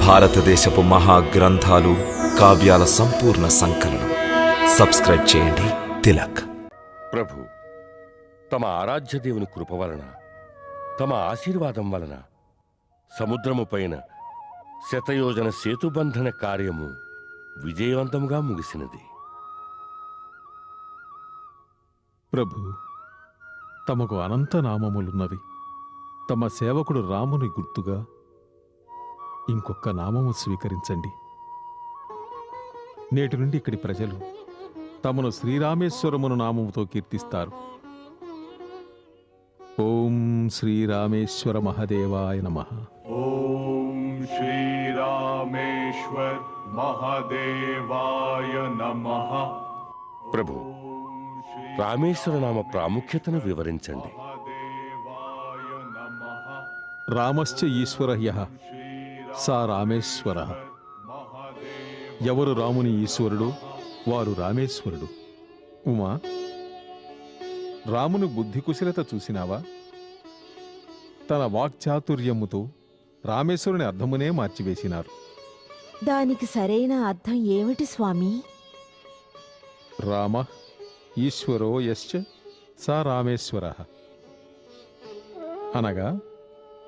భారతదేశపు మహా గ్రంథాలు కావ్యాల సంపూర్ణ సంకలనం. సబ్స్క్రైబ్ చేయండి. తిలక్. ప్రభు తమ ఆరాధ్య దేవుని కృప వలన తమ ఆశీర్వాదం వలన సముద్రము పైన శతయోజన సేతుబంధన కార్యము విజయవంతముగా ముగిసినది. ప్రభు తమకు అనంత నామములున్నవి. తమ సేవకుడు రాముని గుర్తుగా ఇంకొక నామము స్వీకరించండి. నేటి నుండి ఇక్కడి ప్రజలు తమను శ్రీరామేశ్వరమును నామముతో కీర్తిస్తారు. ఓం శ్రీరామేశ్వర మహదేవాయ నమ. ఓం శ్రీరామేశ్వర మహదేవాయ నమ. ప్రభు రామేశ్వర నామ ప్రాముఖ్యతను వివరించండి. రామశ్చ ఈశ్వర సా రామేశ్వర. ఎవరు రాముని ఈశ్వరుడు? వారు రామేశ్వరుడు. ఉమా రాముని బుద్ధి కుశలత చూసినావా? తన వాక్చాతుర్యముతో రామేశ్వరుని అర్థమునే మార్చివేసినారు. దానికి సరైన అర్థం ఏమిటి స్వామి? రామ ఈశ్వరో యశ్చ సా రామేశ్వర. అనగా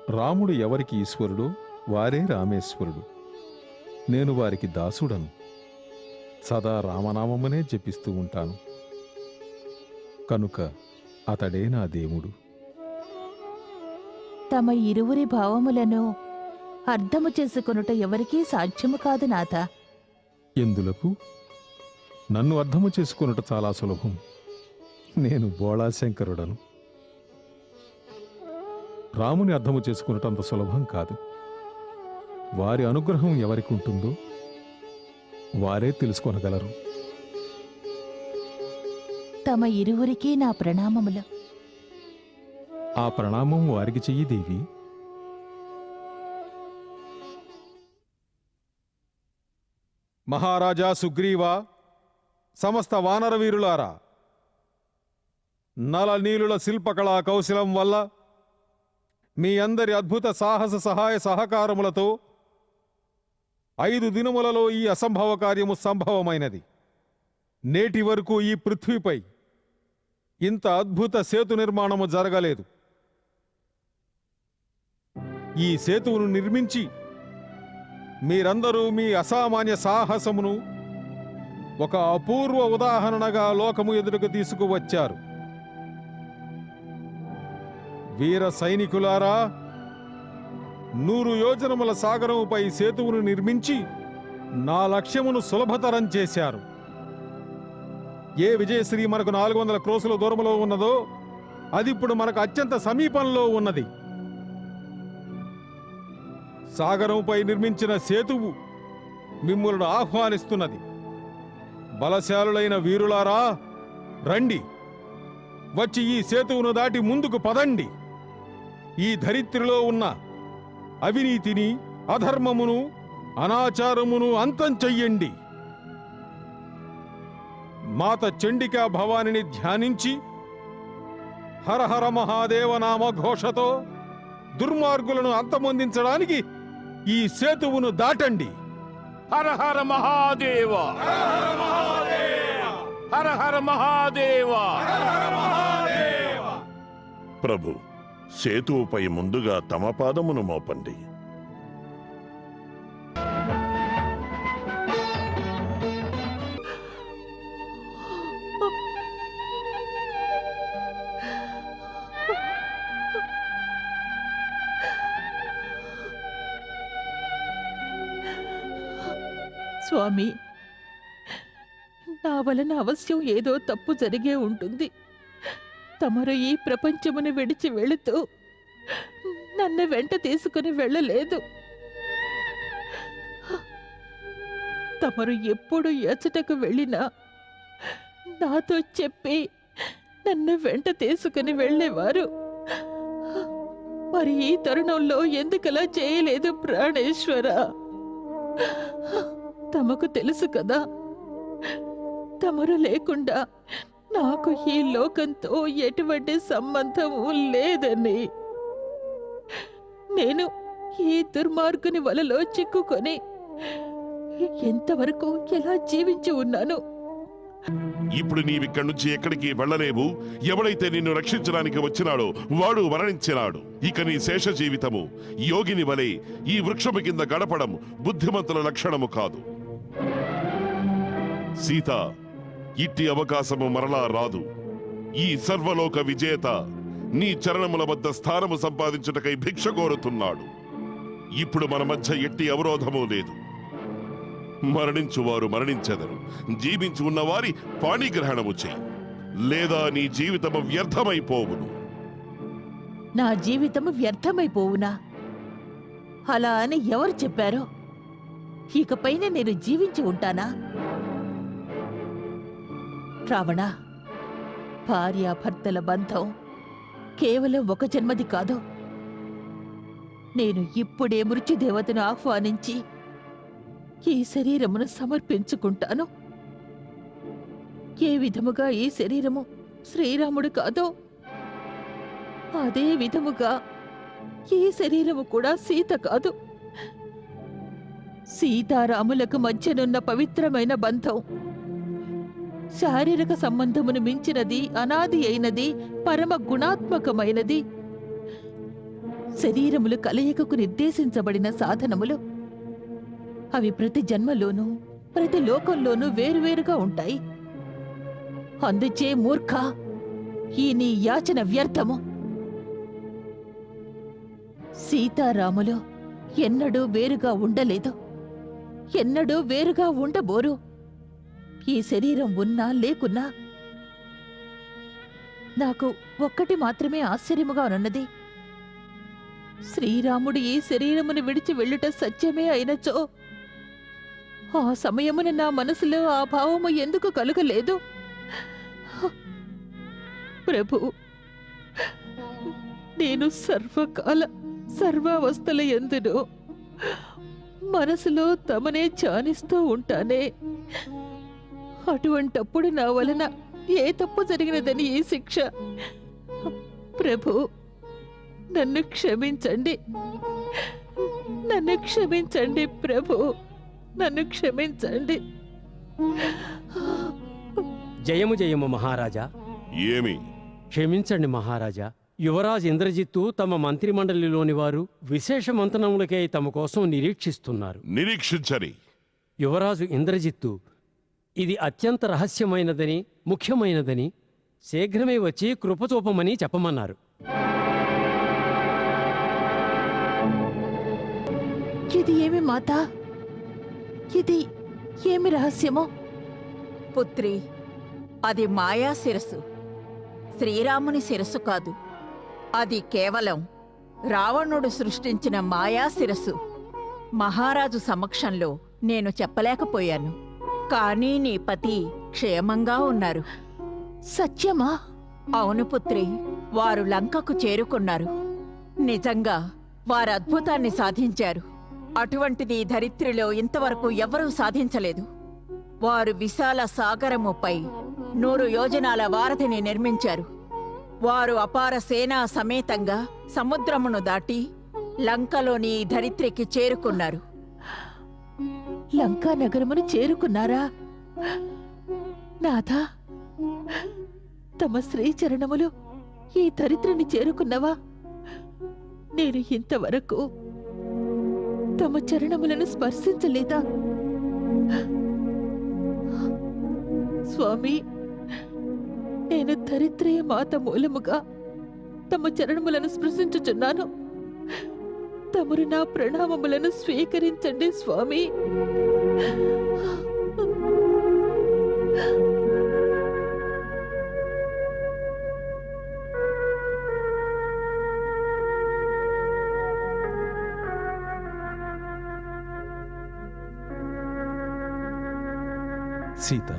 రాముడు ఎవరికి ఈశ్వరుడు? వారే రామేశ్వరుడు. నేను వారికి దాసుడను. సదా రామనామమునే జపిస్తూ ఉంటాను. కనుక అతడే నా దేవుడు. తమ ఇరువురి భావములను అర్థము చేసుకొనుట ఎవరికీ సాధ్యము కాదు నాథ. ఎందులకు? నన్ను అర్థము చేసుకొనుట చాలా సులభం. నేను బోళాశంకరుడను. రాముని అర్థము చేసుకున్నట అంత సులభం కాదు. వారి అనుగ్రహం ఎవరికి ఉంటుందో వారే తెలుసుకొనగలరు. తమ ఇరువురికి నా ప్రణామములు. ఆ ప్రణామం వారికి చెయ్యి దేవి. మహారాజా సుగ్రీవా సమస్త వానర వీరులారా నల నీలుల శిల్పకళా కౌశలం వల్ల మీ అందరి అద్భుత సాహస సహాయ సహకారములతో ఐదు దినములలో ఈ అసంభవ కార్యము సంభవమైనది. నేటి వరకు ఈ పృథ్వీపై ఇంత అద్భుత సేతు నిర్మాణము జరగలేదు. ఈ సేతువును నిర్మించి మీరందరూ మీ అసామాన్య సాహసమును ఒక అపూర్వ ఉదాహరణగా లోకము ఎదురుకు తీసుకువచ్చారు. వీర సైనికులారా నూరు యోజనముల సాగరముపై సేతువును నిర్మించి నా లక్ష్యమును సులభతరం చేశారు. ఏ విజయశ్రీ మనకు నాలుగు వందల క్రోసుల దూరంలో ఉన్నదో అది ఇప్పుడు మనకు అత్యంత సమీపంలో ఉన్నది. సాగరంపై నిర్మించిన సేతువు మిమ్ములను ఆహ్వానిస్తున్నది. బలశాలులైన వీరులారా రండి. వచ్చి ఈ సేతువును దాటి ముందుకు పదండి. ఈ ధరిత్రిలో ఉన్న అవినీతిని అధర్మమును అనాచారమును అంతం చెయ్యండి. మాత చండికా భవానిని ధ్యానించి హరహర మహాదేవ నామ ఘోషతో దుర్మార్గులను అంతమొందించడానికి ఈ సేతువును దాటండి. హర హర మహాదేవ. హర హర మహాదేవ. ప్రభు సేతువుపై ముందుగా తమ పాదమును మోపండి. స్వామి నా వలన అవశ్యం ఏదో తప్పు జరిగే ఉంటుంది. తమరు ఈ ప్రపంచమును విడిచి వెళుతూ నన్ను వెంట తీసుకుని వెళ్ళలేదు. తమరు ఎప్పుడు ఎచ్చటకు వెళ్ళినా నాతో చెప్పి నన్ను వెంట తీసుకుని వెళ్ళేవారు. మరి ఈ తరుణంలో ఎందుకలా చేయలేదు ప్రాణేశ్వర? తమకు తెలుసు కదా తమరు లేకుండా నాకు ఈ లోకంతో ఎటువంటి సంబంధము లేదని. నేను ఈ దుర్మార్గుని వలలో చిక్కుకొని ఎంతవరకు ఎలా జీవించి ఉన్నాను? ఇప్పుడు నీవిక్కడి నుంచి ఎక్కడికి వెళ్ళలేవు. ఎవడైతే నిన్ను రక్షించడానికి వచ్చినాడో వాడు మరణించినాడు. ఇక నీ శేష జీవితము యోగిని వలె ఈ వృక్షము కింద గడపడం బుద్ధిమంతుల లక్షణము కాదు. సీత ఇట్టి అవకాశము మరలా రాదు. ఈ సర్వలోక విజేత నీ చరణముల వద్ద స్థానము సంపాదించుటకై భిక్ష కోరుతున్నాడు. ఇప్పుడు మన మధ్య ఎట్టి అవరోధము లేదు. మరణించువారు మరణించెదరు. జీవించి ఉన్నవారి పాణిగ్రహణము చేయి లేదా నీ జీవితము వ్యర్థమైపోవును. నా జీవితము వ్యర్థమైపోవునా? అలా అని ఎవరు చెప్పారో? ఇకపైన నేను జీవించి ఉంటానా? రావణ భార్యాభర్తల బంధం కేవలం ఒక జన్మది కాదు. నేను ఇప్పుడే మృత్యుదేవతను ఆహ్వానించి ఈ శరీరమును సమర్పించుకుంటాను. ఏ విధముగా ఈ శరీరము శ్రీరాముడు కాదో అదే విధముగా ఈ శరీరము కూడా సీత కాదు. సీతారాములకు మధ్యనున్న పవిత్రమైన బంధం శారీరక సంబంధమును మించినది అనాది అయినది పరమ గుణాత్మకమైనది. శరీరములు కలయికకు నిర్దేశించబడిన సాధనములు. అవి ప్రతి జన్మలోనూ ప్రతి లోకంలోనూ వేరువేరుగా ఉంటాయి. అందుచే మూర్ఖ ఈ నీ యాచన వ్యర్థము. సీతారాములు ఎన్నడూ వేరుగా ఉండలేదు. ఎన్నడూ వేరుగా ఉండబోరు. ఈ శరీరం ఉన్నా లేకున్నా నాకు ఒక్కటి మాత్రమే ఆశ్చర్యముగా ఉన్నది. శ్రీరాముడు ఈ శరీరమును విడిచి వెళ్ళుట సత్యమే అయినచో ఆ సమయమున నా మనసులో ఆ భావము ఎందుకు కలుగలేదు? ప్రభు నేను సర్వకాల సర్వావస్థల ఎందును మనసులో తమనే చానిస్తూ ఉంటానే. అటువంటప్పుడు నా వలన ఏ తప్పు జరిగినదని ఈ శిక్ష. ప్రభు నన్ను క్షమించండి. నన్ను క్షమించండి ప్రభు నన్ను క్షమించండి. జయము జయము మహారాజా. ఏమి? క్షమించండి మహారాజా. యువరాజ్ ఇంద్రజిత్తు తమ మంత్రిమండలిలోని వారు విశేష మంతనములకై తమ కోసం నిరీక్షిస్తున్నారు. నిరీక్షించని. యువరాజు ఇంద్రజిత్తు ఇది అత్యంత రహస్యమైనదని ముఖ్యమైనదని శీఘ్రమే వచ్చి కృపచూపమని చెప్పమన్నారు. ఇది ఏమి మాత? ఇది ఏమి రహస్యమో? పుత్రి అది మాయా శిరస్సు. శ్రీరాముని శిరస్సు కాదు. అది కేవలం రావణుడు సృష్టించిన మాయా శిరస్సు. మహారాజు సమక్షంలో నేను చెప్పలేకపోయాను. కానీ నీ పతి క్షేమంగా ఉన్నారు. సత్యమా? అవును పుత్రి వారు లంకకు చేరుకున్నారు. నిజంగా వారు అద్భుతాన్ని సాధించారు. అటువంటిది ధరిత్రిలో ఇంతవరకు ఎవరూ సాధించలేదు. వారు విశాల సాగరముపై నూరు యోజనాల వారధిని నిర్మించారు. వారు అపార సేనా సమేతంగా సముద్రమును దాటి లంకలోని ధరిత్రికి చేరుకున్నారు. లంకా నగరమును చేరుకున్నారా? నాథా తమ శ్రీచరణములు ఈ దరిద్రని చేరుకున్నవా? నేను ఇంతవరకు తమ చరణములను స్పర్శించలేదా? స్వామి నేను దరిద్రయ మాత మూలముగా తమ చరణములను స్పృశించుచున్నాను. తమరు నా ప్రణామములను స్వీకరించండి స్వామి. సీత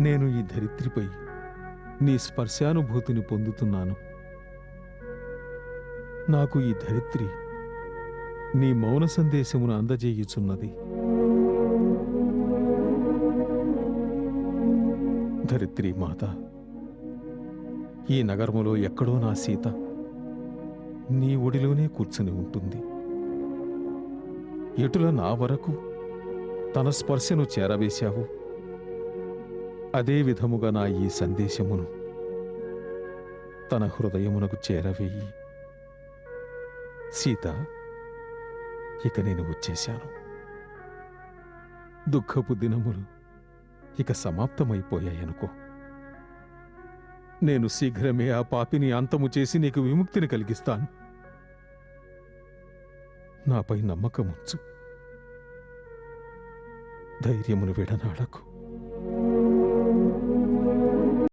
నేను ఈ ధరిత్రిపై నీ స్పర్శానుభూతిని పొందుతున్నాను. నాకు ఈ ధరిత్రి నీ మౌన సందేశమును అందజేయుచున్నది. ధరిత్రి మాత ఈ నగరములో ఎక్కడో నా సీత నీ ఒడిలోనే కూర్చుని ఉంటుంది. ఎటుల నా వరకు తన స్పర్శను చేరవేశావు? అదే విధముగా నా ఈ సందేశమును తన హృదయమునకు చేరవేయి. సీత ఇక నేను వచ్చేశాను. దుఃఖపు దినములు ఇక సమాప్తమైపోయాయనుకో నేను శీఘ్రమే ఆ పాపిని అంతము చేసి నీకు విముక్తిని కలిగిస్తాను. నాపై నమ్మకముంచు. ధైర్యమును విడనాడకు.